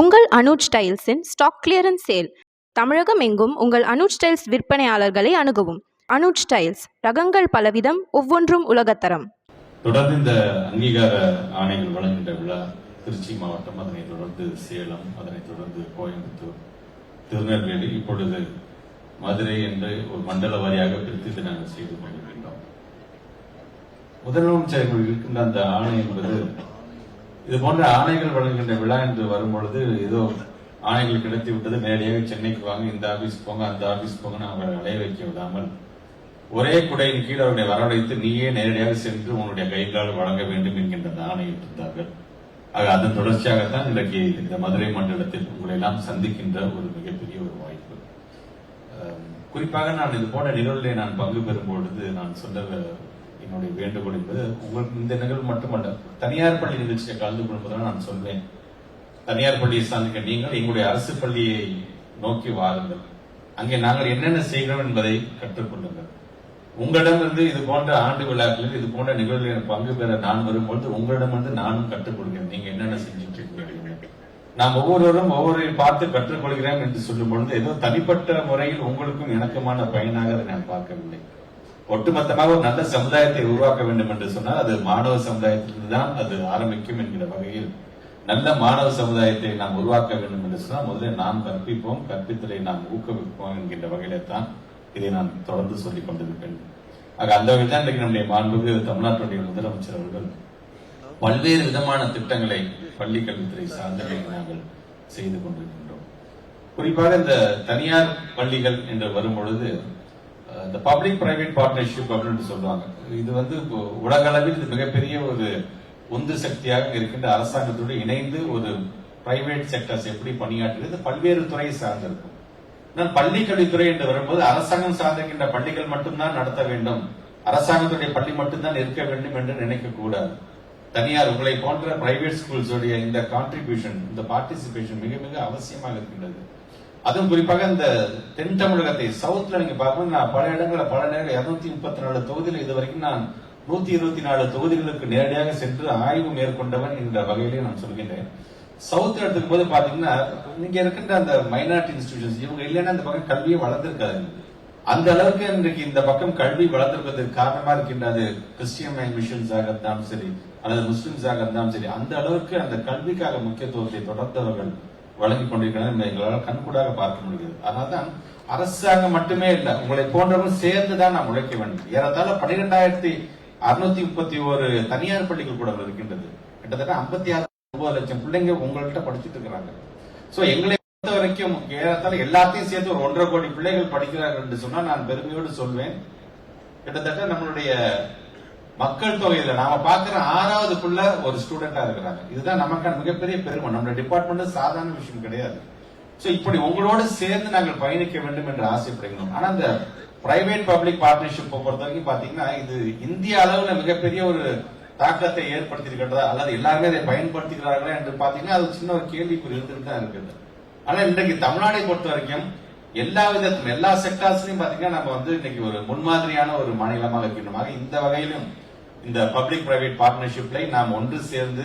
உங்கள் அனுஜ் ஸ்டைல்ஸின் stock clearance sale. தமிழகம் எங்கும் உங்கள் அனுஜ் ஸ்டைல்ஸ் விற்பனையாளர்களை அணுகவும். அனுஜ் ஸ்டைல்ஸ் ரகங்கள் பலவிதம் ஒவ்வொன்றும் உலகத்தரம். தொடர்ந்து இந்த அங்கீகார ஆணைகள் வழங்குகின்ற விழா திருச்சி மாவட்டம் அதனைத் தொடர்ந்து சேலம் அதனைத் தொடர்ந்து கோயம்புத்தூர் திருநெல்வேலி இப்பொழுது மதுரை என்று ஒரு மண்டல வாரியாக பிரித்து இதை நாங்கள் செய்து கொண்டிருக்கின்றோம் முதலமைச்சர்கள் இருக்கின்ற அந்த ஆணை என்பது இது போன்ற ஆணைகள் வழங்குகின்ற விழா என்று வரும்பொழுது ஏதோ ஆணைகள் கிடைத்து விட்டது நேரடியாக சென்னைக்கு வாங்க இந்த ஆபீஸ் போங்க அந்த ஆபீஸ் போங்கன்னு அவங்களை அலைய வைக்க விடாமல் ஒரே குடையின் கீழ் அவருடைய வரவழைத்து நீயே நேரடியாக சென்று உன்னுடைய கைகளால் வழங்க வேண்டும் என்கின்ற ஆணையை ஆணையிட்டிருந்தார்கள் ஆக அதன் தொடர்ச்சியாகத்தான் இன்றைக்கு இந்த மதுரை மண்டலத்தில் உங்களை எல்லாம் சந்திக்கின்ற ஒரு மிகப்பெரிய ஒரு வாய்ப்பு. அஹ், குறிப்பாக நான் இது போன்ற நிகழ்வுகளை நான் பங்கு பெறும் பொழுது நான் சொன்ன என்னுடைய வேண்டுகோள் என்பது உங்களுக்கு இந்த நிகழ்வு மட்டுமல்ல தனியார் பள்ளி நிகழ்ச்சியை கலந்து கொள்வதாக நான் சொல்வேன் தனியார் பள்ளியை சார்ந்த நீங்கள் எங்களுடைய அரசு பள்ளியை நோக்கி வாருங்கள். அங்கே நாங்கள் என்னென்ன செய்கிறோம் என்பதை கற்றுக்கொள்ளுங்கள். உங்களிடமிருந்து இது போன்ற ஆண்டு விழாக்களில் இது போன்ற நிகழ்வுகளில் பங்கு பெற நான் வரும்பொழுது உங்களிடமிருந்து நானும் கற்றுக்கொள்கிறேன். நீங்க என்னென்ன செஞ்சுட்டு இருக்கீங்க நாம் ஒவ்வொருவரும் ஒவ்வொரு பார்த்து கற்றுக்கொள்கிறேன் என்று சொல்லும் பொழுது ஏதோ தனிப்பட்ட முறையில் உங்களுக்கும் எனக்குமான பயனாக அதை நான் பார்க்கவில்லை. ஒட்டுமொத்தமாக ஒரு நல்ல சமுதாயத்தை உருவாக்க வேண்டும் என்று சொன்னால் அது மாணவ சமுதாயத்திலிருந்து தான் அது ஆரம்பிக்கும் என்கிற வகையில் நல்ல மாணவ சமுதாயத்தை நாம் உருவாக்க வேண்டும் என்று சொன்னால் முதலில் நாம் கற்பிப்போம் கற்பித்தலை நாம் ஊக்குவிப்போம் என்கின்ற வகையில தான் இதை நான் தொடர்ந்து சொல்லிக் கொண்டிருப்பேன். ஆக அந்த வகையில் தான் இன்றைக்கு நம்முடைய மாண்புக்கு தமிழ்நாட்டுடைய முதலமைச்சர் அவர்கள் பல்வேறு விதமான திட்டங்களை பள்ளி கல்வித்துறை சார்ந்தவை நாங்கள் செய்து கொண்டிருக்கின்றோம். குறிப்பாக இந்த தனியார் பள்ளிகள் என்று வரும் பொழுது இந்த பப்ளிக் பிரைவேட் பார்ட்னர்ஷிப் அப்படின்னு சொல்லுவாங்க இது வந்து உலக அளவில் இது மிகப்பெரிய ஒரு உந்து சக்தியாக இருக்கின்ற அரசாங்கத்தோடு இணைந்து ஒரு பிரைவேட் செக்டர்ஸ் எப்படி பணியாற்றுகிறது பல்வேறு துறையை சார்ந்திருக்கும். நான் பள்ளிக்கல்வித்துறை என்று வரும்போது அரசாங்கம் சார்ந்திருக்கின்ற பள்ளிகள் மட்டும்தான் நடத்த வேண்டும். அரசாங்கத்துடைய பள்ளி மட்டும்தான் இருக்க வேண்டும் என்று நினைக்க கூடாது. தனியார் உங்களை போன்ற பிரைவேட் ஸ்கூல்ஸ் உடைய இந்த கான்ட்ரிபியூஷன் இந்த பார்ட்டிசிபேஷன் மிக மிக அவசியமாக இருக்கின்றது. அதுவும் குறிப்பாக இந்த தென் தமிழகத்தை சவுத்ல நீங்க பார்க்கணும் நான் பல இடங்களில் பல நேரம் இருநூத்தி முப்பத்தி நாலு தொகுதியில் இது வரைக்கும் நான் நூத்தி இருபத்தி நாலு தொகுதிகளுக்கு நேரடியாக சென்று ஆய்வு மேற்கொண்டவன் என்ற வகையிலே நான் சொல்கின்றேன். சவுத் எடுத்துக்கும் போது பாத்தீங்கன்னா இங்க இருக்கின்ற அந்த மைனாரிட்டி இன்ஸ்டிடியூஷன்ஸ் இவங்க இல்லைன்னா அந்த பக்கம் கல்வியே வளர்ந்திருக்காது. அந்த அளவுக்கு இன்றைக்கு இந்த பக்கம் கல்வி வளர்ந்திருப்பதற்கு காரணமா இருக்கின்ற அது கிறிஸ்டியன் மிஷன்ஸாக இருந்தாலும் சரி அல்லது முஸ்லிம்ஸாக இருந்தாலும் சரி அந்த அளவுக்கு அந்த கல்விக்காக முக்கியத்துவத்தை தொடர்ந்தவர்கள் வழங்கி கொண்டிருக்கிறார் எங்களால் கண்கூடாக பார்க்க முடிகிறது. அதனால்தான் அரசாங்கம் மட்டுமே இல்லை உங்களை போன்றவர்கள் சேர்ந்து தான் நாம் உழைக்க வேண்டும். ஏறத்தாழ பன்னிரெண்டாயிரத்தி அறுநூத்தி முப்பத்தி ஒரு தனியார் பள்ளிகள் கூட இருக்கின்றது. கிட்டத்தட்ட ஐம்பத்தி ஆறு ஒன்பது லட்சம் பிள்ளைங்க உங்கள்கிட்ட படிச்சுட்டு இருக்கிறாங்க. சோ எங்களை பொறுத்த வரைக்கும் ஏறத்தாழ எல்லாத்தையும் சேர்த்து ஒரு ஒன்றரை கோடி பிள்ளைகள் படிக்கிறார்கள் என்று சொன்னா நான் பெருமையோடு சொல்வேன். கிட்டத்தட்ட நம்மளுடைய மக்கள் தொகையில நாம பாக்குற ஆறாவது புள்ள ஒரு ஸ்டூடெண்டா இருக்கிறாங்க. இதுதான் நமக்கான மிகப்பெரிய பெருமை. நம்ம டிபார்ட்மெண்ட் சாதாரண விஷயம் கிடையாது. சோ இப்படி உங்களோடு சேர்ந்து நாங்கள் பயணிக்க வேண்டும் என்று ஆசைப்படுகிறோம். ஆனா அந்த பிரைவேட் பப்ளிக் பார்ட்னர்ஷிப் பொறுத்த வரைக்கும் பாத்தீங்கன்னா இது இந்திய அளவுல மிகப்பெரிய ஒரு தாக்கத்தை ஏற்படுத்தியிருக்கிறதா அல்லது எல்லாருமே அதை பயன்படுத்துகிறார்களா என்று பாத்தீங்கன்னா அது சின்ன ஒரு கேள்விக்குறி இருந்துட்டு தான் இருக்குது. ஆனா இன்றைக்கு தமிழ்நாடை பொறுத்த வரைக்கும் எல்லா விதத்திலும் எல்லா செக்டார்ஸ்லயும் பாத்தீங்கன்னா நம்ம வந்து இன்னைக்கு ஒரு முன்மாதிரியான ஒரு மாநிலமாக இருக்கின்றமாக ஆக இந்த வகையிலும் இந்த பப்ளிக் பிரைவேட் பார்ட்னர்ஷிப்ல நாம் ஒன்று சேர்ந்து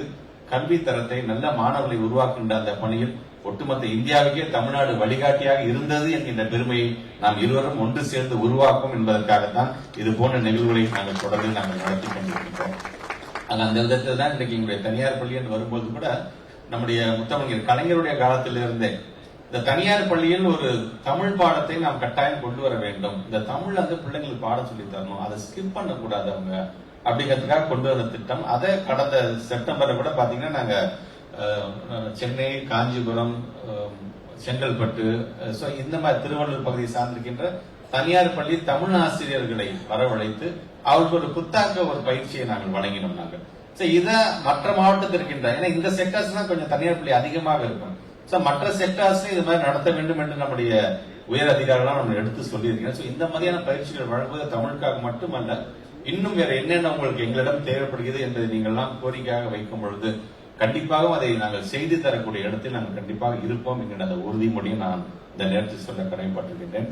கல்வி தரத்தை நல்ல மாணவர்களை உருவாக்குகின்ற அந்த பணியில் ஒட்டுமொத்த இந்தியாவுக்கே தமிழ்நாடு வழிகாட்டியாக இருந்தது என்கின்ற பெருமையை நாம் இருவரும் ஒன்று சேர்ந்து உருவாக்கும் என்பதற்காகத்தான் இது போன்ற நிகழ்வுகளை நாங்கள் தொடர்ந்து நாங்கள் நடத்தி கொண்டிருக்கின்றோம். ஆக அந்த விதத்தில் தான் இன்றைக்கு எங்களுடைய தனியார் பள்ளி என்று வரும்போது கூட நம்முடைய முத்தமிழர் கலைஞருடைய காலத்திலிருந்தே இந்த தனியார் பள்ளியில் ஒரு தமிழ் பாடத்தை நாம் கட்டாயம் கொண்டு வர வேண்டும். இந்த தமிழ் வந்து பிள்ளைங்களுக்கு பாடம் சொல்லி தரணும். அதை ஸ்கிப் பண்ணக்கூடாது அவங்க அப்படிங்கிறதுக்காக கொண்டு வந்த திட்டம். அதை கடந்த செப்டம்பர்ல கூட பாத்தீங்கன்னா நாங்க சென்னை காஞ்சிபுரம் செங்கல்பட்டு சோ இந்த மாதிரி திருவள்ளூர் பகுதியை சார்ந்திருக்கின்ற தனியார் பள்ளி தமிழ் ஆசிரியர்களை வரவழைத்து அவருக்கு ஒரு புத்தாக்க ஒரு பயிற்சியை நாங்கள் வழங்கினோம் நாங்கள். சோ இத மற்ற மாவட்டத்தில் இருக்கின்ற ஏன்னா இந்த செக்டர்ஸ் தான் கொஞ்சம் தனியார் பள்ளி அதிகமாக இருக்கும். சோ மற்ற செக்டார்ஸும் இது மாதிரி நடத்த வேண்டும் என்று நம்முடைய உயர் அதிகாரிகளாக நம்ம எடுத்து சொல்லியிருக்கேன் சோ இந்த மாதிரியான பயிற்சிகள் வழங்குவது தமிழுக்காக மட்டுமல்ல இன்னும் வேற என்னென்ன உங்களுக்கு எங்களிடம் தேவைப்படுகிறது என்பதை நீங்கள் எல்லாம் கோரிக்கையாக வைக்கும் பொழுது கண்டிப்பாகவும் அதை நாங்கள் செய்து தரக்கூடிய இடத்தில் நாங்கள் கண்டிப்பாக இருப்போம் என்கிற அந்த உறுதிமொழியும் நான் இந்த நேரத்தில் சொல்ல கடமைப்பட்டிருக்கின்றேன்.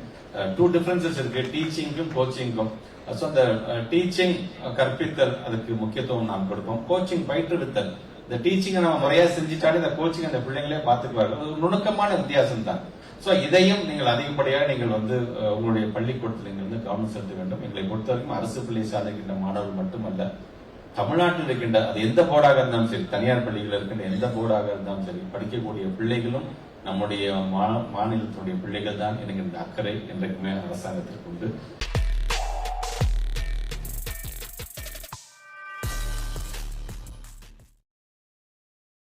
டூ டிஃபரன்சஸ் இருக்கு. டீச்சிங்க்கும் கோச்சிங்க்கும் ஸோ அந்த டீச்சிங் கற்பித்தல் அதுக்கு முக்கியத்துவம் நாம் கொடுப்போம். கோச்சிங் பயிற்றுவித்தல். இந்த டீச்சிங்கை நம்ம முறையா செஞ்சுட்டாலே இந்த கோச்சிங் அந்த பிள்ளைங்களே பார்த்துக்குவாரு ஒரு நுணுக்கமான வித்தியாசம் தான் சோ இதையும் நீங்கள் அதிகப்படியாக நீங்கள் வந்து உங்களுடைய பள்ளிக்கூடத்தில் நீங்கள் வந்து கவனம் செலுத்த வேண்டும். எங்களை பொறுத்த வரைக்கும் அரசு பள்ளியை சார்ந்திருக்கின்ற மாணவர்கள் மட்டுமல்ல தமிழ்நாட்டில் இருக்கின்ற அது எந்த போர்டாக இருந்தாலும் சரி தனியார் பள்ளிகள் இருக்கின்ற எந்த போர்டாக இருந்தாலும் சரி படிக்கக்கூடிய பிள்ளைகளும் நம்முடைய மா- மாநிலத்துடைய பிள்ளைகள் தான் என்கின்ற அக்கறை என்றைக்குமே அரசாங்கத்திற்கு உண்டு.